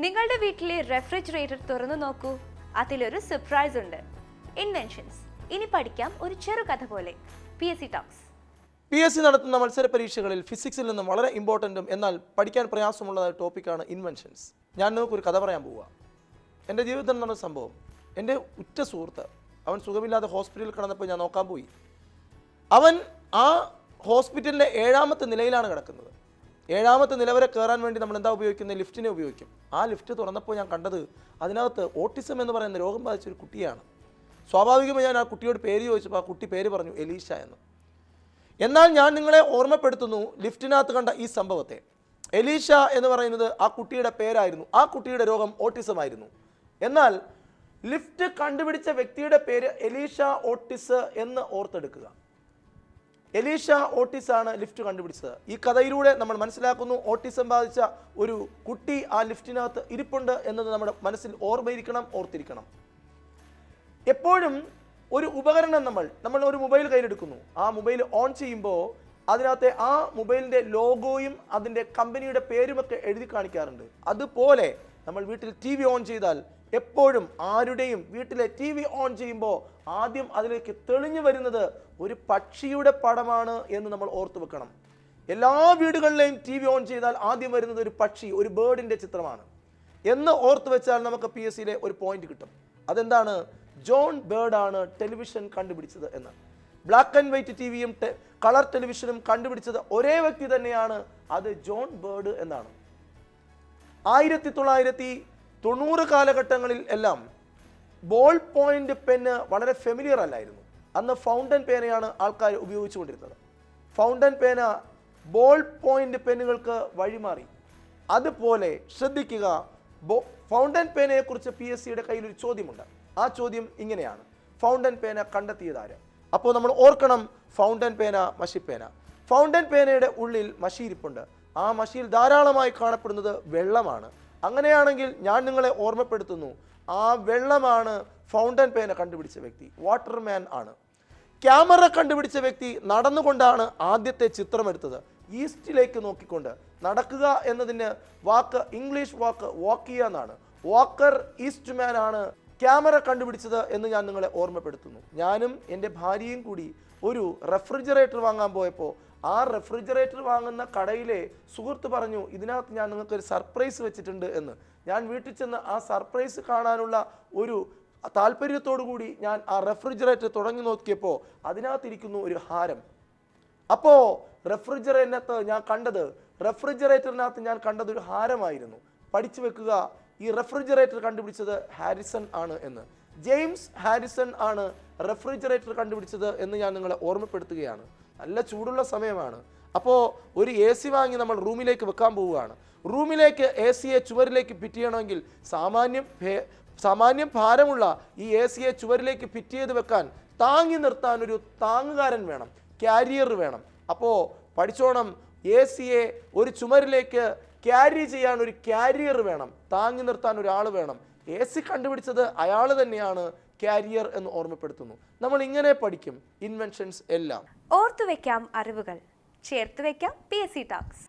നിങ്ങളുടെ വീട്ടിലെ റെഫ്രിജറേറ്റർ തുറന്നു നോക്കൂ. അതിലൊരു സർപ്രൈസ് ഉണ്ട്. ഇൻവെൻഷൻസ് ഇനി പഠിക്കാം ഒരു ചെറുകഥ പോലെ. P S C talks P S C നടത്തുന്ന മത്സര പരീക്ഷകളിൽ ഫിസിക്സിൽ നിന്നും വളരെ ഇമ്പോർട്ടന്റും എന്നാൽ പഠിക്കാൻ പ്രയാസമുള്ള ടോപ്പിക്കാണ് ഇൻവെൻഷൻസ് ഞാൻ നിങ്ങൾക്ക് ഒരു കഥ പറയാൻ പോവുക. എന്റെ ജീവിതത്തിൽ നടന്ന സംഭവം. എന്റെ ഉറ്റ സുഹൃത്ത് അവൻ സുഖമില്ലാതെ ഹോസ്പിറ്റലിൽ കിടന്നപ്പോൾ ഞാൻ നോക്കാൻ പോയി. അവൻ ആ ഹോസ്പിറ്റലിന്റെ ഏഴാമത്തെ നിലയിലാണ് കിടക്കുന്നത്. ഏഴാമത്തെ നില വരെ കയറാൻ വേണ്ടി നമ്മൾ എന്താ ഉപയോഗിക്കുന്നത്? ലിഫ്റ്റിനെ ഉപയോഗിക്കും. ആ ലിഫ്റ്റ് തുറന്നപ്പോൾ ഞാൻ കണ്ടത് അതിനകത്ത് ഓട്ടിസം എന്ന് പറയുന്ന രോഗം ബാധിച്ച ഒരു കുട്ടിയാണ്. സ്വാഭാവികമായി ഞാൻ ആ കുട്ടിയോട് പേര് ചോദിച്ചപ്പോൾ ആ കുട്ടി പേര് പറഞ്ഞു എലീഷ എന്ന്. എന്നാൽ ഞാൻ നിങ്ങളെ ഓർമ്മപ്പെടുത്തുന്നു ലിഫ്റ്റിനകത്ത് കണ്ട ഈ സംഭവത്തെ. എലീഷ എന്ന് പറയുന്നത് ആ കുട്ടിയുടെ പേരായിരുന്നു. ആ കുട്ടിയുടെ രോഗം ഓട്ടിസം ആയിരുന്നു എന്നാൽ ലിഫ്റ്റ് കണ്ടുപിടിച്ച വ്യക്തിയുടെ പേര് എലീഷ ഓട്ടിസ് എന്ന് ഓർത്തെടുക്കുക. എലീഷ ഓട്ടിസ് ആണ് ലിഫ്റ്റ് കണ്ടുപിടിച്ചത്. ഈ കഥയിലൂടെ നമ്മൾ മനസ്സിലാക്കുന്നു ഓട്ടിസം ബാധിച്ച ഒരു കുട്ടി ആ ലിഫ്റ്റിനകത്ത് ഇരിപ്പുണ്ട് എന്നത് നമ്മുടെ മനസ്സിൽ ഓർമ്മയിരിക്കണം ഓർത്തിരിക്കണം. എപ്പോഴും ഒരു ഉപകരണം നമ്മൾ നമ്മൾ ഒരു മൊബൈൽ കയ്യിലെടുക്കുന്നു. ആ മൊബൈൽ ഓൺ ചെയ്യുമ്പോൾ അതിനകത്തെ ആ മൊബൈലിന്റെ ലോഗോയും അതിന്റെ കമ്പനിയുടെ പേരുമൊക്കെ എഴുതി കാണിക്കാറുണ്ട്. അതുപോലെ നമ്മൾ വീട്ടിൽ ടി വി ഓൺ ചെയ്താൽ എപ്പോഴും ആരുടെയും വീട്ടിലെ ടി വി ഓൺ ചെയ്യുമ്പോൾ ആദ്യം അതിലേക്ക് തെളിഞ്ഞു വരുന്നത് ഒരു പക്ഷിയുടെ പടമാണ് എന്ന് നമ്മൾ ഓർത്തു വെക്കണം. എല്ലാ വീടുകളിലെയും ടി വി ഓൺ ചെയ്താൽ ആദ്യം വരുന്നത് ഒരു പക്ഷി ഒരു ബേർഡിന്റെ ചിത്രമാണ്. എന്ന് ഓർത്തു വെച്ചാൽ നമുക്ക് പി എസ് സിയിലെ ഒരു പോയിന്റ് കിട്ടും. അതെന്താണ്? ജോൺ ബേർഡ് ആണ് ടെലിവിഷൻ കണ്ടുപിടിച്ചത് എന്ന്. ബ്ലാക്ക് ആൻഡ് വൈറ്റ് ടി വിയും കളർ ടെലിവിഷനും കണ്ടുപിടിച്ചത് ഒരേ വ്യക്തി തന്നെയാണ്. അത് ജോൺ ബേർഡ് എന്നാണ്. ആയിരത്തി തൊള്ളായിരത്തി തൊണ്ണൂറ് കാലഘട്ടങ്ങളിൽ എല്ലാം ബോൾ പോയിന്റ് പെന്ന് വളരെ ഫെമിലിയർ അല്ലായിരുന്നു. അന്ന് ഫൗണ്ടൻ പേനയാണ് ആൾക്കാർ ഉപയോഗിച്ചുകൊണ്ടിരുന്നത്. ഫൗണ്ടൻ പേന ബോൾ പോയിന്റ് പെന്നുകൾക്ക് വഴിമാറി. അതുപോലെ ശ്രദ്ധിക്കുക ബോ ഫൗണ്ടൻ പേനയെക്കുറിച്ച് പി എസ് സിയുടെ കയ്യിൽ ഒരു ചോദ്യമുണ്ട്. ആ ചോദ്യം ഇങ്ങനെയാണ്. ഫൗണ്ടൻ പേന കണ്ടെത്തിയതാര് അപ്പോൾ നമ്മൾ ഓർക്കണം ഫൗണ്ടൻ പേന മഷിപ്പേന. ഫൗണ്ടൻ പേനയുടെ ഉള്ളിൽ മഷിയിരിപ്പുണ്ട്. ആ മഷിയിൽ ധാരാളമായി കാണപ്പെടുന്നത് വെള്ളമാണ്. അങ്ങനെയാണെങ്കിൽ ഞാൻ നിങ്ങളെ ഓർമ്മപ്പെടുത്തുന്നു. ആ വെള്ളമാണ് ഫൗണ്ടൻ പേന കണ്ടുപിടിച്ച വ്യക്തി വാട്ടർമാൻ ആണ്. ക്യാമറ കണ്ടുപിടിച്ച വ്യക്തി നടന്നുകൊണ്ടാണ് ആദ്യത്തെ ചിത്രമെടുത്തത്. ഈസ്റ്റിലേക്ക് നോക്കിക്കൊണ്ട് നടക്കുക എന്നതിന് വാക്ക് ഇംഗ്ലീഷ് വാക്ക് വാക്കിയ എന്നാണ്. വാക്കർ ഈസ്റ്റ്മാൻ ആണ് ക്യാമറ കണ്ടുപിടിച്ചത് എന്ന് ഞാൻ നിങ്ങളെ ഓർമ്മപ്പെടുത്തുന്നു. ഞാനും എന്റെ ഭാര്യയും കൂടി ഒരു റെഫ്രിജറേറ്റർ വാങ്ങാൻ പോയപ്പോൾ ആ റെഫ്രിജറേറ്റർ വാങ്ങുന്ന കടയിലെ സുഹൃത്ത് പറഞ്ഞു ഇതിനകത്ത് ഞാൻ നിങ്ങൾക്കൊരു സർപ്രൈസ് വെച്ചിട്ടുണ്ട് എന്ന്. ഞാൻ വീട്ടിൽ ചെന്ന് ആ സർപ്രൈസ് കാണാനുള്ള ഒരു കൂടി ഞാൻ ആ റെഫ്രിജറേറ്റർ തുടങ്ങി നോക്കിയപ്പോൾ അതിനകത്തിരിക്കുന്നു ഒരു ഹാരം. അപ്പോൾ റെഫ്രിജറേറ്ററിനകത്ത് ഞാൻ കണ്ടത് റെഫ്രിജറേറ്ററിനകത്ത് ഞാൻ കണ്ടത് ഒരു ഹാരമായിരുന്നു. പഠിച്ചു വെക്കുക ഈ റെഫ്രിജറേറ്റർ കണ്ടുപിടിച്ചത് ഹാരിസൺ ആണ് എന്ന്. ജെയിംസ് ഹാരിസൺ ആണ് റെഫ്രിജറേറ്റർ കണ്ടുപിടിച്ചത് എന്ന് ഞാൻ നിങ്ങളെ ഓർമ്മപ്പെടുത്തുകയാണ്. നല്ല ചൂടുള്ള സമയമാണ്. അപ്പോൾ ഒരു എ സി വാങ്ങി നമ്മൾ റൂമിലേക്ക് വെക്കാൻ പോവുകയാണ്. റൂമിലേക്ക് എ സിയെ ചുവരിലേക്ക് ഫിറ്റ് ചെയ്യണമെങ്കിൽ സാമാന്യം സാമാന്യം ഭാരമുള്ള ഈ എ സിയെ ചുവരിലേക്ക് ഫിറ്റ് ചെയ്ത് വെക്കാൻ താങ്ങി നിർത്താൻ ഒരു താങ്ങുകാരൻ വേണം ക്യാരിയർ വേണം. അപ്പോൾ പഠിച്ചോണം എ സിയെ ഒരു ചുമരിലേക്ക് ക്യാരി ചെയ്യാൻ ഒരു ക്യാരിയർ വേണം. താങ്ങി നിർത്താൻ ഒരാൾ വേണം. എ സി കണ്ടുപിടിച്ചത് അയാൾ തന്നെയാണ് ക്യാരിയർ എന്ന് ഓർമ്മപ്പെടുത്തുന്നു. നമ്മൾ ഇങ്ങനെ പഠിക്കും. ഇൻവെൻഷൻസ് എല്ലാം. ഓർത്തു വെക്കാം അറിവുകൾ. ചേർത്ത് വെക്കാം പി എസ് സി ടോക്സ്